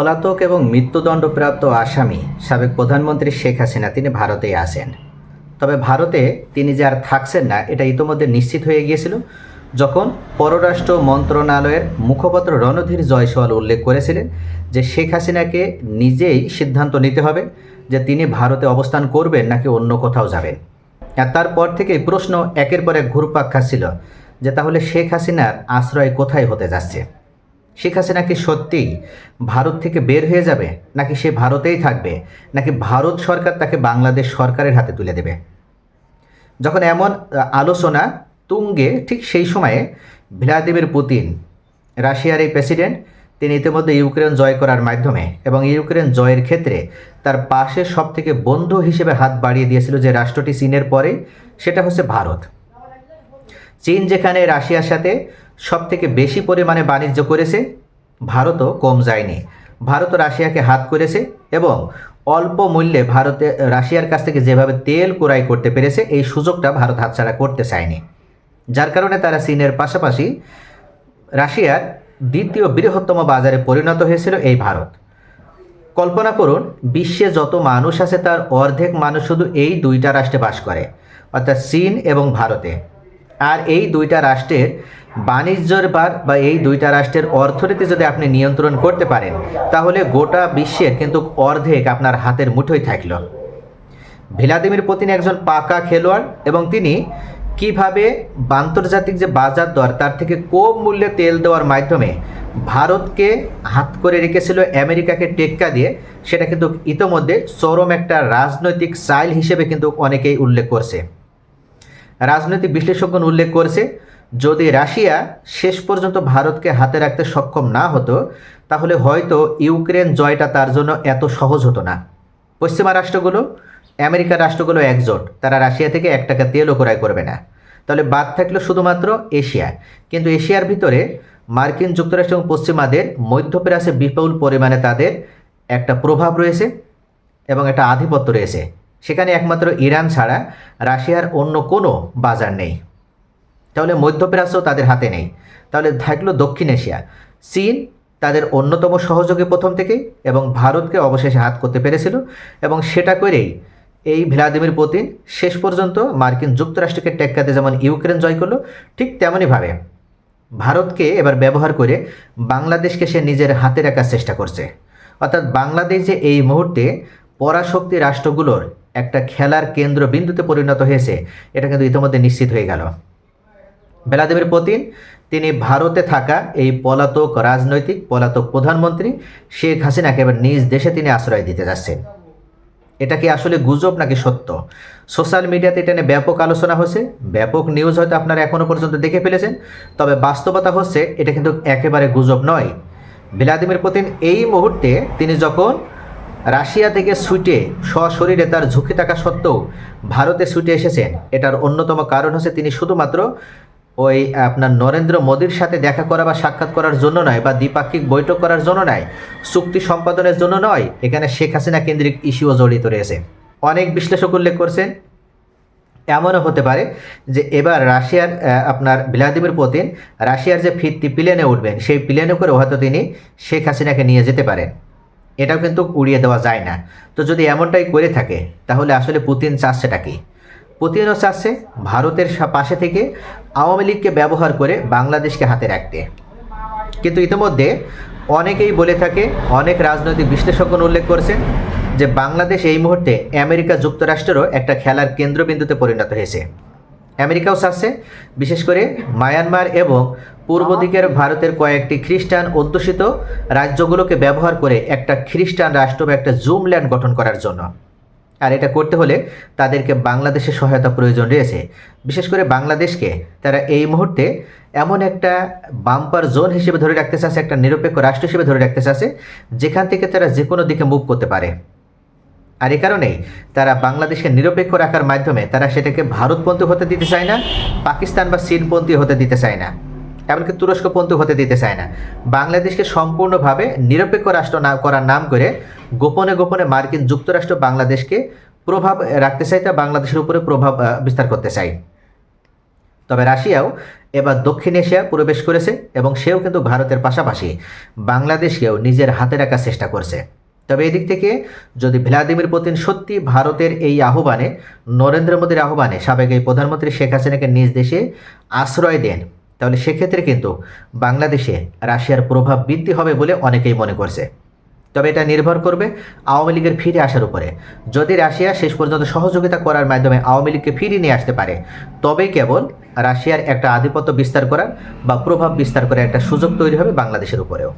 পলাতক এবং মৃত্যুদণ্ডপ্রাপ্ত আসামি সাবেক প্রধানমন্ত্রী শেখ হাসিনা তিনি ভারতেই আসেন তবে ভারতে তিনি যে আর থাকছেন না, এটা ইতোমধ্যে নিশ্চিত হয়ে গিয়েছিল যখন পররাষ্ট্র মন্ত্রণালয়ের মুখপাত্র রণধীর জয়সওয়াল উল্লেখ করেছিলেন যে শেখ হাসিনাকে নিজেই সিদ্ধান্ত নিতে হবে যে তিনি ভারতে অবস্থান করবেন নাকি অন্য কোথাও যাবেন। আর তারপর থেকে প্রশ্ন একের পর এক ঘুরপাক খাচ্ছিল যে তাহলে শেখ হাসিনার আশ্রয় কোথায় হতে যাচ্ছে? শেখ হাসিনা কি সত্যিই ভারত থেকে বের হয়ে যাবে? নাকি সে ভারতেই থাকবে? নাকি ভারত সরকার তাকে বাংলাদেশ সরকারের হাতে তুলে দেবে? যখন এমন আলোচনা তুঙ্গে ঠিক সেই সময়ে ভ্লাদিমির পুতিন, রাশিয়ার এই প্রেসিডেন্ট, তিনি ইতিমধ্যে ইউক্রেন জয় করার মাধ্যমে এবং ইউক্রেন জয়ের ক্ষেত্রে তার পাশে সব থেকে বন্ধু হিসেবে হাত বাড়িয়ে দিয়েছিল যে রাষ্ট্রটি চীনের পরে, সেটা হচ্ছে ভারত। চীন যেখানে রাশিয়ার সাথে সব থেকে বেশি পরিমাণে বাণিজ্য করেছে ভারতও কম যায়নি। ভারত রাশিয়াকে হাত করেছে এবং অল্প মূল্যে ভারতে, রাশিয়ার কাছ থেকে যেভাবে তেল ক্রয় করতে পেরেছে, এই সুযোগটা ভারত হাতছাড়া করতে চায়নি। যার কারণে তারা চীনের পাশাপাশি রাশিয়ার দ্বিতীয় বৃহত্তম বাজারে পরিণত হয়েছিল এই ভারত। কল্পনা করুন, বিশ্বে যত মানুষ আছে তার অর্ধেক মানুষ শুধু এই দুইটা রাষ্ট্রে বাস করে, অর্থাৎ চীন এবং ভারতে। আর এই দুইটা রাষ্ট্রের বাণিজ্যের বার বা এই দুইটা রাষ্ট্রের অর্থনীতি যদি আপনি নিয়ন্ত্রণ করতে পারেন, তাহলে গোটা বিশ্বের কিন্তু অর্ধেক আপনার হাতের মুঠোয় থাকল। ভ্লাদিমির পুতিন একজন পাকা খেলোয়াড় এবং তিনি কীভাবে আন্তর্জাতিক যে বাজার দর, তার থেকে কম মূল্যে তেল দেওয়ার মাধ্যমে ভারতকে হাত করে রেখেছিল, আমেরিকাকে টেক্কা দিয়ে, সেটা কিন্তু ইতোমধ্যে চরম একটা রাজনৈতিক চাইল হিসেবে কিন্তু অনেকেই উল্লেখ করছে। রাজনৈতিক বিশ্লেষকগণ উল্লেখ করছে, যদি রাশিয়া শেষ পর্যন্ত ভারতকে হাতে রাখতে সক্ষম না হতো, তাহলে হয়তো ইউক্রেন জয়টা তার জন্য এত সহজ হতো না। পশ্চিমা রাষ্ট্রগুলো, আমেরিকার রাষ্ট্রগুলো একজোট, তারা রাশিয়া থেকে এক টাকা তেলও ক্রয় করবে না। তাহলে বাদ থাকল শুধুমাত্র এশিয়া। কিন্তু এশিয়ার ভিতরে মার্কিন যুক্তরাষ্ট্র এবং পশ্চিমাদের মধ্যপ্রাচ্যে বিপুল পরিমাণে তাদের একটা প্রভাব রয়েছে এবং একটা আধিপত্য রয়েছে। সেখানে একমাত্র ইরান ছাড়া রাশিয়ার অন্য কোনো বাজার নেই। তাহলে মধ্যপ্রাচ্য তাদের হাতে নেই। তাহলে থাকল দক্ষিণ এশিয়া। চীন তাদের অন্যতম সহযোগী প্রথম থেকেই এবং ভারতকে অবশেষে হাত করতে পেরেছিল এবং সেটা করেই এই ভ্লাদিমির পুতিন শেষ পর্যন্ত মার্কিন যুক্তরাষ্ট্রকে টেক্কাতে যেমন ইউক্রেন জয় করল, ঠিক তেমনইভাবে ভারতকে এবার ব্যবহার করে বাংলাদেশকে সে নিজের হাতে রাখার চেষ্টা করছে। অর্থাৎ বাংলাদেশ যে এই মুহূর্তে পরাশক্তি রাষ্ট্রগুলোর একটা খেলার কেন্দ্রবিন্দুতে পরিণত হয়েছে। এটা কিন্তু ইতিমধ্যে নিশ্চিত হয়ে গেল। ভ্লাদিমির পুতিন, তিনি ভারতে থাকা এই পলাতক রাজনৈতিক, পলাতক প্রধানমন্ত্রী শেখ হাসিনাকে এবার নিজ দেশে তিনি আশ্রয় দিতে যাচ্ছেন। এটা কি আসলে গুজব নাকি সত্য? সোশ্যাল মিডিয়াতে এটা নিয়ে ব্যাপক আলোচনা হচ্ছে ব্যাপক নিউজ হয়তো আপনারা এখনও পর্যন্ত দেখে ফেলেছেন, তবে বাস্তবতা হচ্ছে এটা কিন্তু একেবারে গুজব নয়। ভ্লাদিমির পুতিন এই মুহূর্তে তিনি যখন রাশিয়া থেকে ছুটে সশরীরে তার ঝুঁকি থাকা সত্ত্বেও ভারতে ছুটে এসেছেন। এটার অন্যতম কারণ হচ্ছে তিনি শুধুমাত্র ওই আপনার নরেন্দ্র মোদীর সাথে দেখা করা বা সাক্ষাৎ করার জন্য নয় বা দ্বিপাক্ষিক বৈঠক করার জন্য নয়, চুক্তি সম্পাদনের জন্য নয়। এখানে শেখ হাসিনা কেন্দ্রিক ইস্যুও জড়িত রয়েছে। অনেক বিশ্লেষক উল্লেখ করছেন, এমনও হতে পারে যে এবার রাশিয়ার আপনার ভ্লাদিমির পুতিন রাশিয়ার যে ফিরতি প্লেনে উঠবেন, সেই প্লেনে করে হয়তো তিনি শেখ হাসিনাকে নিয়ে যেতে পারেন। এটাও কিন্তু উড়িয়ে দেওয়া যায় না। তো যদি এমনটাই করে থাকে, তাহলে আসলে পুতিন চাচ্ছেটা কি? পুতিনও চাচ্ছে ভারতের পাশে থেকে আওয়ামী লীগকে ব্যবহার করে বাংলাদেশকে হাতে রাখতে। কিন্তু ইতিমধ্যে অনেকেই বলে থাকে, অনেক রাজনৈতিক বিশ্লেষকগণ উল্লেখ করেছেন যে বাংলাদেশ এই মুহূর্তে আমেরিকা যুক্তরাষ্ট্রেরও একটা খেলার কেন্দ্রবিন্দুতে পরিণত হয়েছে। আমেরিকাও চাচ্ছে বিশেষ করে মায়ানমার এবং পূর্ব দিকের ভারতের কয়েকটি খ্রিস্টান অধ্যুষিত রাজ্যগুলোকে ব্যবহার করে একটা খ্রিস্টান রাষ্ট্র বা একটা জুমল্যান্ড গঠন করার জন্য। আর এটা করতে হলে তাদেরকে বাংলাদেশের সহায়তা প্রয়োজন রয়েছে। বিশেষ করে বাংলাদেশকে তারা এই মুহূর্তে এমন একটা বাম্পার জোন হিসেবে ধরে রাখতে চাচ্ছে একটা নিরপেক্ষ রাষ্ট্র হিসেবে ধরে রাখতে চাচ্ছে যেখান থেকে তারা যে কোনো দিকে মুভ করতে পারে। আর এ কারণেই তারা বাংলাদেশকে নিরপেক্ষ রাখার মাধ্যমে তারা সেটাকে ভারতপন্থী হতে দিতে চায় না, পাকিস্তান বা চীনপন্থী হতে দিতে চায় না। এমনকি তুরস্কপন্থী হতে দিতে চায় না। বাংলাদেশকে সম্পূর্ণভাবে নিরপেক্ষ রাষ্ট্র না করার নাম করে গোপনে গোপনে মার্কিন যুক্তরাষ্ট্র বাংলাদেশকে প্রভাব রাখতে চায় তা বাংলাদেশের উপরে প্রভাব বিস্তার করতে চায়। তবে রাশিয়াও এবার দক্ষিণ এশিয়া প্রবেশ করেছে এবং সেও কিন্তু ভারতের পাশাপাশি বাংলাদেশকেও নিজের হাতে রাখার চেষ্টা করছে। তবে এদিক থেকে যদি ভ্লাদিমির পুতিন সত্যি ভারতের এই আহ্বানে, নরেন্দ্র মোদীর আহ্বানে সাবেক এই প্রধানমন্ত্রী শেখ হাসিনাকে নিজ দেশে আশ্রয় দেন, তাহলে সেক্ষেত্রে কিন্তু বাংলাদেশে রাশিয়ার প্রভাব বৃদ্ধি হবে বলে অনেকেই মনে করছে। তবে এটা নির্ভর করবে আওয়ামী লীগের ফিরে আসার উপরে। যদি রাশিয়া শেষ পর্যন্ত সহযোগিতা করার মাধ্যমে আওয়ামী লীগকে ফিরিয়ে নিয়ে আসতে পারে, তবেই কেবল রাশিয়ার একটা আধিপত্য বিস্তার করার বা প্রভাব বিস্তার করার একটা সুযোগ তৈরি হবে বাংলাদেশের উপরেও।